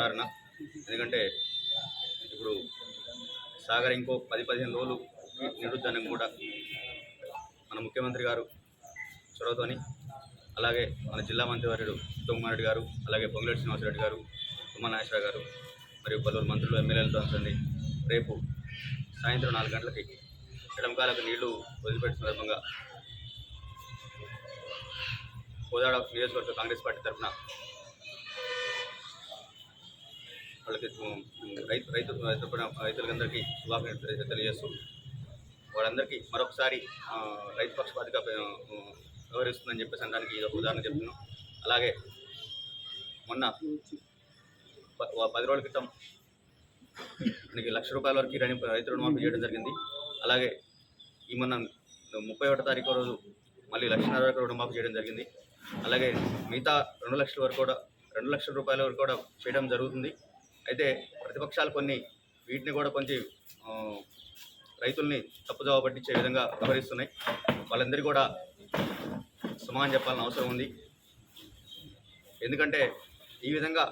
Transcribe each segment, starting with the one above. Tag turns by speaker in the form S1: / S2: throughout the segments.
S1: కారణ ఉదాహరణ. ఎందుకంటే ఇప్పుడు సాగర్ ఇంకో పది పదిహేను రోజులు నిరుద్ధానం కూడా మన ముఖ్యమంత్రి గారు చొరవతోని అలాగే మన జిల్లా మంత్రివర్యుడు ఉత్తమ్ రెడ్డి గారు అలాగే పొంగులేటి శ్రీనివాసరెడ్డి గారు తుమ్మల గారు మరియు పలువురు మంత్రులు ఎమ్మెల్యేలతో అంతండి రేపు సాయంత్రం నాలుగు గంటలకి ఎడంకాలకు నీళ్ళు వదిలిపెట్టిన సందర్భంగా కోదాడ నియోజకవర్గ కాంగ్రెస్ పార్టీ తరఫున వాళ్ళకి రైతు రైతు తరపున రైతులందరికీ శుభాకాంక్షలు తెలియజేస్తూ వాళ్ళందరికీ మరొకసారి రైతు పక్షపాతిగా వ్యవహరిస్తుందని చెప్పేసి అనడానికి ఇది ఒక ఉదాహరణ చెప్తున్నాం. అలాగే మొన్న పది రోజుల క్రితం మనకి లక్ష రూపాయల వరకు రైతు రైతు రుణమాఫీ చేయడం జరిగింది. అలాగే ఈ మొన్న ముప్పై ఒకటో తారీఖు రోజు మళ్ళీ లక్షన్నర వరకు రుణమాఫీ చేయడం జరిగింది. అలాగే మిగతా రెండు లక్షల వరకు కూడా రెండు లక్షల రూపాయల వరకు కూడా చేయడం జరుగుతుంది. అయితే ప్రతిపక్షాలు కొన్ని వీటిని కూడా కొంచెం రైతుల్ని తప్పుదోవ పట్టించే విధంగా వ్యవహరిస్తున్నాయి. వాళ్ళందరికీ కూడా సమానం చెప్పాలని అవసరం ఉంది. ఎందుకంటే ఈ విధంగా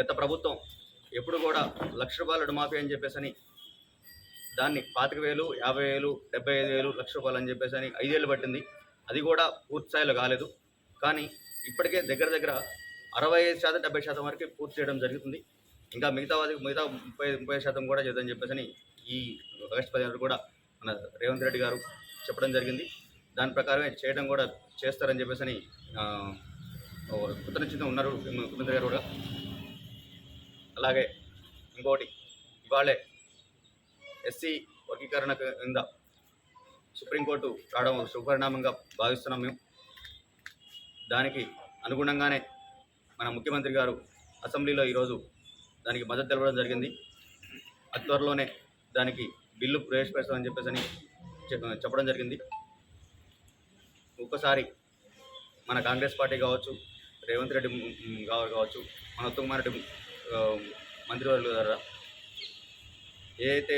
S1: గత ప్రభుత్వం ఎప్పుడు కూడా లక్ష రూపాయల రుణమాఫీ అని చెప్పేసి అని దాన్ని పాతిక వేలు యాభై వేలు డెబ్బై ఐదు వేలు లక్ష రూపాయలు అని చెప్పేసి అని ఐదేళ్ళు పట్టింది. అది కూడా పూర్తి స్థాయిలో కాలేదు. కానీ ఇప్పటికే దగ్గర దగ్గర అరవై ఐదు శాతం డెబ్బై శాతం వరకు పూర్తి చేయడం జరుగుతుంది. ఇంకా మిగతా వాది మిగతా ముప్పై ముప్పై శాతం కూడా చేద్దని చెప్పేసి ఈ ఆగస్టు పదిహేను కూడా మన రేవంత్ రెడ్డి గారు చెప్పడం జరిగింది. దాని ప్రకారమే చేయడం కూడా చేస్తారని చెప్పేసి అని ఆ, ఉన్నారు ముఖ్యమంత్రి గారు కూడా. అలాగే ఇంకోటి ఇవాళే ఎస్సీ వర్గీకరణ కింద సుప్రీంకోర్టు రావడం శుభపరిణామంగా భావిస్తున్నాం మేము. దానికి అనుగుణంగానే మన ముఖ్యమంత్రి గారు అసెంబ్లీలో ఈరోజు దానికి మద్దతు తెలపడం జరిగింది. త్వరలోనే దానికి బిల్లు ప్రవేశపెడతామని చెప్పేసి అని చెప్పడం జరిగింది. ఒక్కసారి మన కాంగ్రెస్ పార్టీ కావచ్చు రేవంత్ రెడ్డి కావచ్చు మన ఉత్తమ్ కుమార్ రెడ్డి ఆ, మంత్రివర్యుల ద్వారా ఏదైతే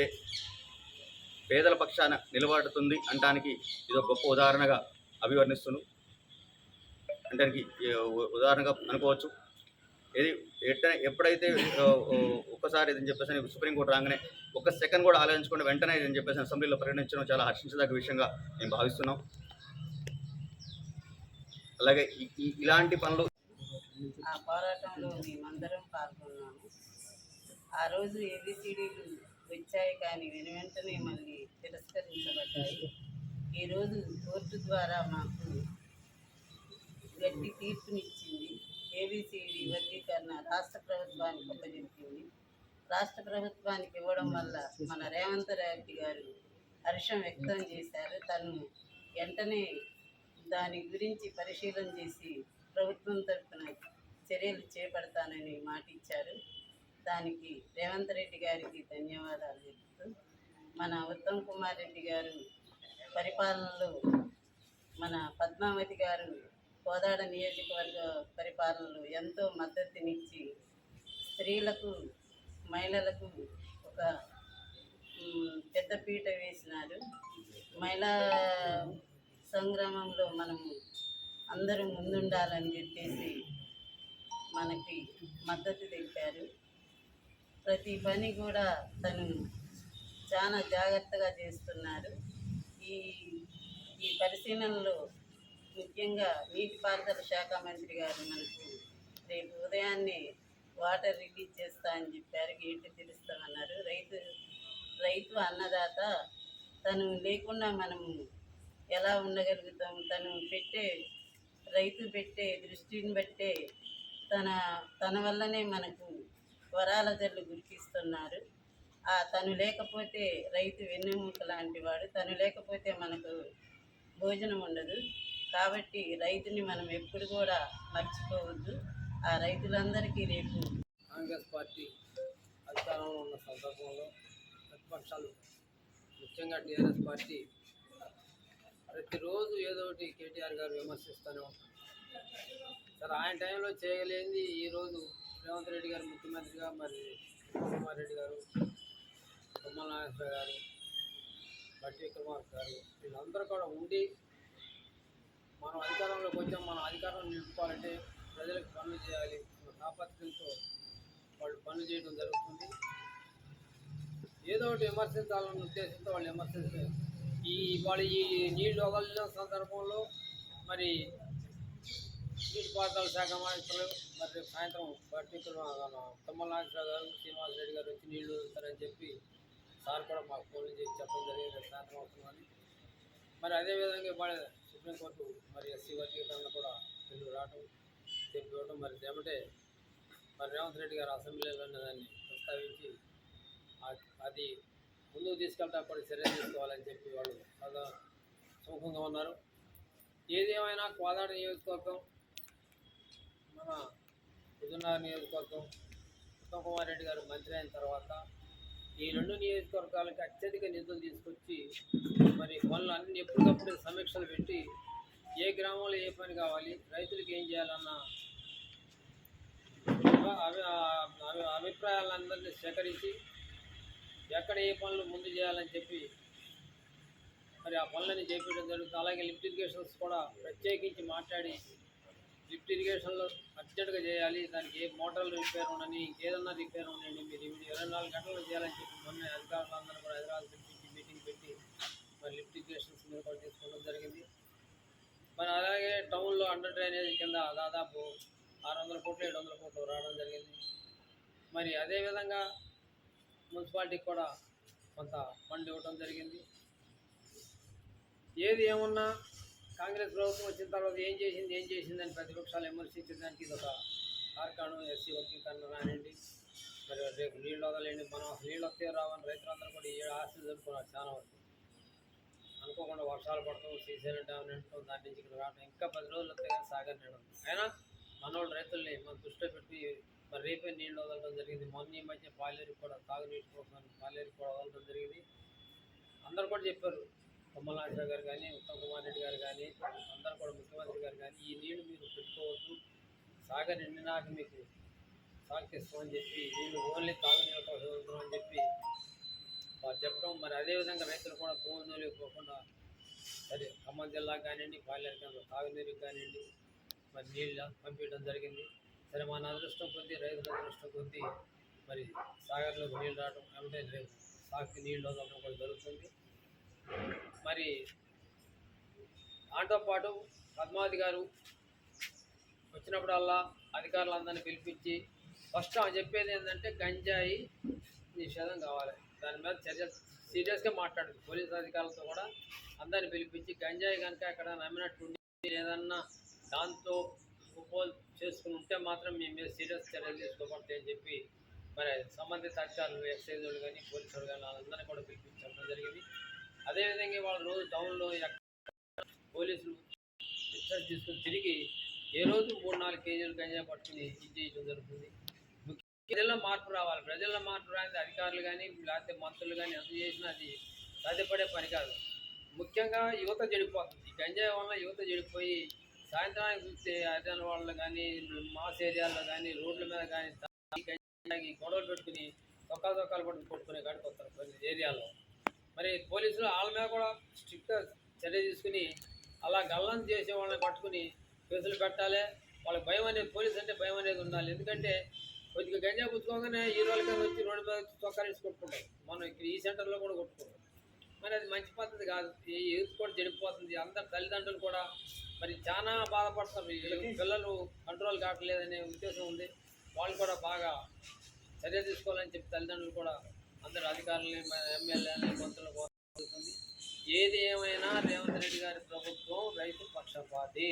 S1: పేదల పక్షాన నిలబడుతుంది అంటానికి ఇది ఒక గొప్ప ఉదాహరణగా అభివర్ణిస్తున్నాను అంటానికి ఉదాహరణగా అనుకోవచ్చు. ఏది ఎట్ట ఎప్పుడైతే ఒక్కసారి ఇదని చెప్పేసి సుప్రీంకోర్టు రాగానే ఒక సెకండ్ కూడా ఆలోచించకుండా వెంటనే ఇదని చెప్పేసి అసెంబ్లీలో ప్రకటించడం చాలా హర్షించదగ్గ విషయంగా మేము భావిస్తున్నాం. అలాగే ఇలాంటి పనులు
S2: ఆ పోరాటంలో మేమందరం పాల్గొన్నాము. ఆ రోజు ఏబిసిడీలు వచ్చాయి కానీ వెను వెంటనే మళ్ళీ తిరస్కరించబడ్డాయి. ఈరోజు కోర్టు ద్వారా మాకు గట్టి తీర్పునిచ్చింది ఏబిసిడి వర్గీకరణ రాష్ట్ర ప్రభుత్వానికి అప్పచెప్పింది రాష్ట్ర ప్రభుత్వానికి ఇవ్వడం వల్ల మన రేవంత్ రెడ్డి గారు హర్షం వ్యక్తం చేశారు. తను వెంటనే దాని గురించి పరిశీలన చేసి ప్రభుత్వం తరఫున చర్యలు చేపడతానని మాట ఇచ్చారు. దానికి రేవంత్ రెడ్డి గారికి ధన్యవాదాలు చెప్తూ మన ఉత్తమ్ కుమార్ రెడ్డి గారు పరిపాలనలో మన పద్మావతి గారు కోదాడ నియోజకవర్గ పరిపాలనలో ఎంతో మద్దతునిచ్చి స్త్రీలకు మహిళలకు ఒక పెద్దపీట వేసినారు. మహిళా సంగ్రామంలో మనము అందరూ ముందుండాలని చెప్పేసి మనకి మద్దతు తెలిపారు. ప్రతి పని కూడా తను చాలా జాగ్రత్తగా చేస్తున్నారు. ఈ ఈ పరిశీలనలో ముఖ్యంగా నీటిపారుదల శాఖ మంత్రి గారు మనకు రేపు ఉదయాన్నే వాటర్ రిలీజ్ చేస్తా అని చెప్పారు ఏంటి తెలుస్తామన్నారు రైతు రైతు అన్నదాత తను లేకుండా మనము ఎలా ఉండగలుగుతాం? తను పెట్టే రైతు పెట్టే దృష్టిని బట్టే తన తన వల్లనే మనకు వరాల జల్లు గురికిస్తున్నారు. ఆ తను లేకపోతే రైతు వెన్నెముక లాంటి వాడు తను లేకపోతే మనకు భోజనం ఉండదు. కాబట్టి రైతుని మనం ఎప్పుడు కూడా మర్చిపోవద్దు. ఆ రైతులందరికీ రేపు
S3: కాంగ్రెస్ పార్టీ అధికారంలో ఉన్న సందర్భంలో ప్రతిపక్షాలు ముఖ్యంగా టీఆర్ఎస్ పార్టీ ప్రతిరోజు ఏదో ఒకటి కేటీఆర్ గారు విమర్శిస్తూనే ఉంటారు. సరే ఆయన టైంలో చేయలేనిది ఈరోజు రేవంత్ రెడ్డి గారు ముఖ్యమంత్రిగా మరి కుమార్ రెడ్డి గారు తుమ్మల నాగేశ్వర గారు బట్టి విక్రమార్క గారు వీళ్ళందరూ కూడా ఉండి మనం అధికారంలోకి వచ్చాం మనం అధికారం నిలుపుకోవాలంటే ప్రజలకు పనులు చేయాలి తాపత్రంతో వాళ్ళు పనులు చేయడం జరుగుతుంది. ఏదో ఒకటి విమర్శించాలన్న ఉద్దేశంతో వాళ్ళు విమర్శించారు ఈ వాళ్ళు ఈ నీళ్ళు వదలిన సందర్భంలో మరి నీటిపారుదల శాఖ మంత్రులు మరి రేపు సాయంత్రం పట్టించిన తుమ్మల గారు గారు శ్రీనివాసరెడ్డి గారు వచ్చి నీళ్ళు వదులుతారని చెప్పి సార్ కూడా మాకు ఫోన్ చేసి చెప్పడం జరిగింది. సాయంత్రం అవుతుందని మరి అదేవిధంగా ఇవాళ సుప్రీంకోర్టు మరి ఎస్సీ వర్గీకరణ కూడా బిల్లు రావటం చెప్పి ఇవ్వడం మరి ఏమంటే మరి రేవంత్ రెడ్డి గారు అసెంబ్లీలో దాన్ని ప్రస్తావించి అది ముందుకు తీసుకెళ్తా కూడా చర్యలు తీసుకోవాలని చెప్పి వాళ్ళు చాలా సుముఖంగా ఉన్నారు. ఏది ఏమైనా కోదాడ నియోజకవర్గం మన హుజునార్ నియోజకవర్గం ఉత్తమ్ కుమార్ రెడ్డి గారు మంత్రి అయిన తర్వాత ఈ రెండు నియోజకవర్గాలకి అత్యధిక నిధులు తీసుకొచ్చి మరి పనులు అన్ని ఎప్పటికప్పుడు సమీక్షలు పెట్టి ఏ గ్రామంలో ఏ పని కావాలి రైతులకు ఏం చేయాలన్న అభి- అభి- అభిప్రాయాలందరినీ సేకరించి ఎక్కడ ఏ పనులు ముందు చేయాలని చెప్పి మరి ఆ పనులని చేపించడం జరుగుతుంది. అలాగే లిఫ్ట్ ఇరిగేషన్స్ కూడా ప్రత్యేకించి మాట్లాడి లిఫ్ట్ ఇరిగేషన్లో అర్జెంటుగా చేయాలి. దానికి ఏ మోటార్లు రిపేర్ ఉండని ఏదన్నా రిపేర్ ఉండండి మీరు ఇరవై నాలుగు గంటల్లో చేయాలని చెప్పి మొన్న అధికారులందరూ కూడా హైదరాబాద్ పిలిపించి పెట్టి మరి లిఫ్ట్ ఇరిగేషన్స్ మీద కూడా తీసుకోవడం జరిగింది. మరి అలాగే టౌన్లో అండర్ డ్రైనేజ్ కింద దాదాపు ఆరు వందల కోట్లు ఏడు వందల కోట్లు రావడం జరిగింది. మరి అదేవిధంగా మున్సిపాలిటీకి కూడా కొంత ఫండ్ ఇవ్వడం జరిగింది. ఏది ఏమున్నా కాంగ్రెస్ ప్రభుత్వం వచ్చిన తర్వాత ఏం చేసింది ఏం చేసింది అని ప్రతిపక్షాలు విమర్శించడానికి ఇది ఒక కార్ఖాను ఎస్సీ వర్గీకరణ రానండి మరి రేపు నీళ్ళు వదలండి మనం నీళ్ళు వస్తే రావని రైతులందరూ కూడా ఏ ఆశ జరుపుకున్నారు చాలా వరకు. అనుకోకుండా వర్షాలు పడతాం సీజన్ డ్యామ్ నిండటం దాని నుంచి ఇక్కడ రావడం ఇంకా పది రోజులు వస్తే కానీ సాగర్ నేడు అయినా మనోళ్ళు రైతుల్ని మన దృష్టిలో పెట్టి మరి రేపే నీళ్ళు వదలడం జరిగింది. మొన్న ఈ మధ్య పాలేరు కూడా తాగునీటి కోసం పాలేరు కూడా వదలడం జరిగింది. అందరు కూడా చెప్పారు కొమ్మలాంజా గారు కానీ ఉత్తమ్ కుమార్ రెడ్డి గారు కానీ అందరు కూడా ముఖ్యమంత్రి గారు కానీ ఈ నీళ్ళు మీరు పెట్టుకోవద్దు. సాగర్ నిండినాక మీకు సాగిస్తామని చెప్పి నీళ్ళు ఓన్లీ తాగునీళ్ళ కోసం అని చెప్పి చెప్పడం మరి అదేవిధంగా రైతులు కూడా తోడు పోకుండా సరే ఖమ్మం జిల్లా కానివ్వండి పాలేరు కానీ తాగునీరుకి కానివ్వండి మరి నీళ్ళు పంపించడం జరిగింది. సరే మన అదృష్టం కొద్ది రైతుల అదృష్టం కొద్ది మరి సాగర్లోకి నీళ్ళు రావడం అంటే రేపు సాగుకి నీళ్ళు వదలడం కూడా జరుగుతుంది. మరి దాంతో పాటు పద్మావతి గారు వచ్చినప్పుడల్లా అధికారులందరినీ పిలిపించి ఫస్ట్ ఆమె చెప్పేది ఏంటంటే గంజాయి నిషేధం కావాలి. దాని మీద చర్య సీరియస్గా మాట్లాడింది పోలీస్ అధికారులతో కూడా అందరిని పిలిపించి గంజాయి కనుక అక్కడ నమ్మినట్టుండి ఏదన్నా దాంతో ఉపోల్ చేసుకుని ఉంటే మాత్రం మీ మీద సీరియస్ చర్యలు తీసుకోబడతాయి అని చెప్పి మరి సంబంధిత అధికారులు ఎక్సైజ్ వాళ్ళు కానీ పోలీసు వాళ్ళు కానీ వాళ్ళందరినీ కూడా పిలిపించడం జరిగింది. అదేవిధంగా వాళ్ళు రోజు టౌన్లో పోలీసులు రిసర్చ్ తీసుకుని తిరిగి ఏ రోజు మూడు నాలుగు కేజీలు గంజా పట్టుకుని ఇది చేయడం జరుగుతుంది. ప్రజల్లో మార్పు రావాలి. ప్రజల్లో మార్పు రాని అధికారులు కానీ లేకపోతే మంత్రులు కానీ ఎంత చేసినా అది సాధ్యపడే పని కాదు. ముఖ్యంగా యువత చెడిపోతుంది. గంజాయి వల్ల యువత చెడిపోయి సాయంత్రానికి చూస్తే అరిజన వాళ్ళు కానీ మాస్ ఏరియాల్లో కానీ రోడ్ల మీద కానీ గంజాయి గొడవలు పెట్టుకుని తొక్కలు తొక్కలు పట్టుకుని కొట్టుకునే కాడికి వస్తారు కొన్ని ఏరియాలో మరి పోలీసులు వాళ్ళ మీద కూడా స్ట్రిక్ట్గా చర్య తీసుకుని అలా గల్లం చేసే వాళ్ళని పట్టుకుని కేసులు పెట్టాలి. వాళ్ళకి భయం అనేది పోలీస్ అంటే భయం అనేది ఉండాలి. ఎందుకంటే కొద్దిగా గంజా పుచ్చుకోగానే హీరోల కింద వచ్చి రోడ్డు మీద చొక్కాలు వేసి కొట్టుకుంటారు మనం ఇక్కడ ఈ సెంటర్లో కూడా కొట్టుకుంటాం. మరి అది మంచి పద్ధతి కాదు. ఈ యూత్ కూడా చెడిపోతుంది. అందరు తల్లిదండ్రులు కూడా మరి చాలా బాధపడతారు. ఈ పిల్లలు కంట్రోల్ కావట్లేదనే ఉద్దేశం ఉంది. వాళ్ళు కూడా బాగా చర్య తీసుకోవాలని చెప్పి తల్లిదండ్రులు కూడా అందరు అధికారులని ఎమ్మెల్యేలని మంత్రులు కోరుతుంది ఏది ఏమైనా రేవంత్ రెడ్డి గారి ప్రభుత్వం రైతు పక్షపాతి.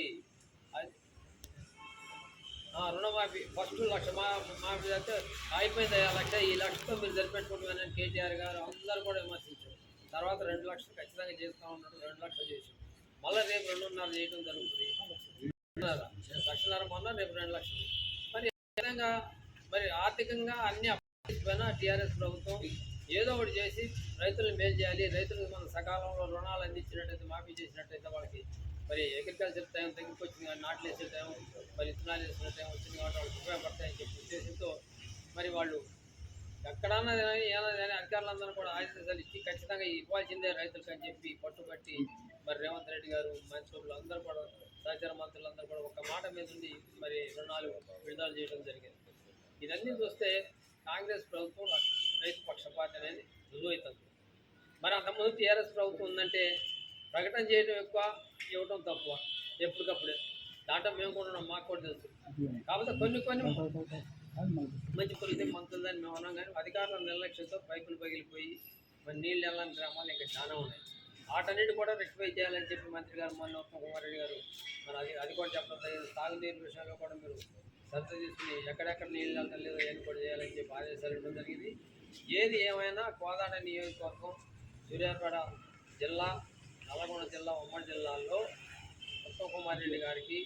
S3: అది రుణమాఫీ ఫస్ట్ లక్ష మాఫీ అయితే అయిపోయింది. ఆ లక్ష ఈ లక్షతో మీరు సరిపెట్టుకుంటున్నారని కేటీఆర్ గారు అందరూ కూడా విమర్శించారు. తర్వాత రెండు లక్షలు ఖచ్చితంగా చేస్తూ ఉన్నాడు రెండు లక్షలు చేసి మళ్ళీ రేపు రెండున్నర చేయడం జరుగుతుంది. లక్షన్నర మొన్న రేపు రెండు లక్షలు. మరి విధంగా మరి ఆర్థికంగా అన్ని అప్పగిపోయినా టీఆర్ఎస్ ప్రభుత్వం ఏదో ఒకటి చేసి రైతులను మేలు చేయాలి. రైతులకు మనం సకాలంలో రుణాలు అందించినట్టయితే మాఫీ చేసినట్టయితే వాళ్ళకి మరి అగ్రికల్చర్ టైం దగ్గరికి వచ్చింది కానీ నాట్లు వేసే టైం మరి విత్తనాలు వేసిన టైం వచ్చింది కాబట్టి వాళ్ళకి ఉపయోగపడతాయని చెప్పి ఉద్దేశంతో మరి వాళ్ళు ఎక్కడన్నా కానీ ఏదైనా కానీ అధికారులందరూ కూడా ఆదేశాలు ఇచ్చి ఖచ్చితంగా ఇవ్వాల్సిందే రైతులకు అని చెప్పి పట్టుబట్టి మరి రేవంత్ రెడ్డి గారు మంత్రులు అందరూ కూడా సహచార మంత్రులందరూ కూడా ఒక మాట మీద ఉండి మరి రుణాలు విడుదల చేయడం జరిగింది. ఇదన్నీ చూస్తే కాంగ్రెస్ ప్రభుత్వం రైతు పక్షపాతి అనేది రుజువైతుంది. మరి అంతకుముందు టీఆర్ఎస్ ప్రభుత్వం ఉందంటే ప్రకటన చేయడం ఎక్కువ ఇవ్వడం తక్కువ ఎప్పటికప్పుడే. దాంట్లో మేము కూడా ఉన్నాం మాకు కూడా తెలుసు. కాకపోతే కొన్ని కొన్ని మంచి కొలితే మంతుందని మేము ఉన్నాం కానీ అధికారుల నిర్లక్ష్యంతో పైపులు పగిలిపోయి మరి నీళ్ళు వెళ్ళని గ్రామాలు ఇంకా చాలా ఉన్నాయి. వాటన్నిటి కూడా రెక్టిఫై చేయాలని చెప్పి మంత్రి గారు మొన్న కుమార్ రెడ్డి గారు మరి అది అది కూడా చెప్పడం జరిగింది తాగునీరు విషయంలో కూడా మీరు శ్రద్ధ తీసుకుని ఎక్కడెక్కడ నీళ్ళు వెళ్ళడం లేదో ఏం కూడా చేయాలని చెప్పి ఆదేశాలు ఇవ్వడం జరిగింది. ఏది ఏమైనా కోదాడ నియోజకవర్గం సూర్యాపేట జిల్లా నల్లగొండ జిల్లా ఉమ్మడి జిల్లాల్లో ఉత్తమ్ కుమార్ రెడ్డి గారికి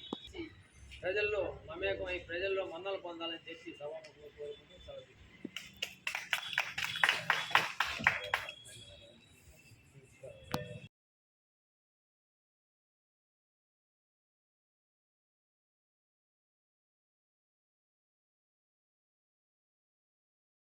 S3: ప్రజల్లో మమేకమై ప్రజల్లో మన్నలు పొందాలని చెప్పి సభ కోరుకుంటూ సెలవు